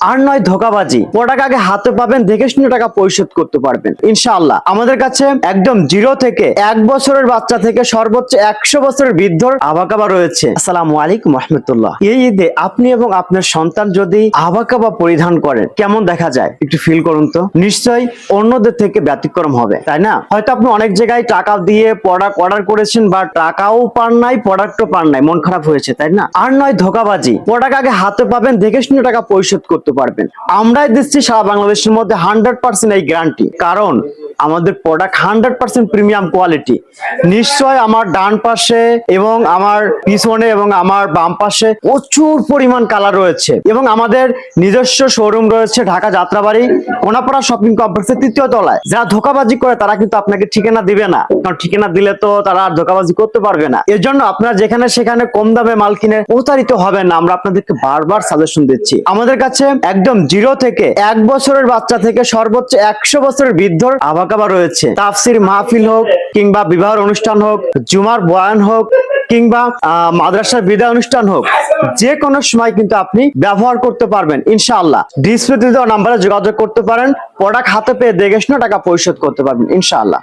আর নয় ধোকাবাজি। প্রোডাক্ট আগে হাতে পাবেন, দেখে শুনে টাকা পরিশোধ করতে পারবেন। ইনশাআল্লাহ। আমাদের কাছে একদম জিরো থেকে এক বছরের বাচ্চা থেকে সর্বোচ্চ একশো বছরের বৃদ্ধর আবাকাবা রয়েছে। আসসালামু আলাইকুম রহমতুল্লাহ। এই ঈদে আপনি এবং আপনার সন্তান যদি আবাকাবা পরিধান করেন, কেমন দেখা যায়? একটু ফিল করুন তো। নিশ্চয়ই অন্যদের থেকে ব্যতিক্রম হবে, তাই না? হয়তো আপনি অনেক জায়গায় টাকা দিয়ে প্রোডাক্ট অর্ডার করেছেন বা টাকাও পান নাই প্রোডাক্টও পান নাই। মন খারাপ হয়েছে, তাই না? আর নয় ধোকাবাজি। প্রোডাক্ট আগে হাতে পাবেন, দেখে শুনে টাকা পরিশোধ করতে পারবেন। আমরাই দিচ্ছি সারা বাংলাদেশের মধ্যে হান্ড্রেড পার্সেন্ট এই গ্যারান্টি কারণ আমাদের product hundred percent premium quality নিশ্চয় আমার ডান পাশে এবং আমার পিছনে এবং আমার বাম পাশে প্রচুর পরিমাণ কালার রয়েছে এবং আমাদের নিজস্ব শোরুম রয়েছে ঢাকা যাত্রাবাড়ি, কোনাপাড়া শপিং কমপ্লেক্সের তৃতীয় তলায়। যারা ধোকাবাজি করে তারা কিন্তু আপনাকে ঠিকানা দিবে না। কারণ ঠিকানা দিলে তো তারা আর ধোকাবাজি করতে পারবে না। এর জন্য আপনারা যেখানে সেখানে কম দামে মাল কিনে প্রতারিত হবেন না। আমরা আপনাদেরকে বারবার সাজেশন দিচ্ছি। আমাদের কাছে একদম জিরো থেকে এক বছরের বাচ্চা থেকে সর্বোচ্চ একশো বছরের বৃদ্ধর আবাকাবা রয়েছে। তাফসির মাহফিল হোক কিংবা বিবাহ অনুষ্ঠান হোক, জুমার বয়ান হোক কিংবা মাদ্রাসার বিদায় অনুষ্ঠান হোক, যে কোনো সময় কিন্তু আপনি ব্যবহার করতে পারবেন, ইনশাআল্লাহ। ডিসপ্লেতে দেওয়া নাম্বারে যোগাযোগ করতে পারেন, প্রোডাক্ট হাতে পেয়ে দেখে টাকা পরিশোধ করতে পারবেন, ইনশাআল্লাহ।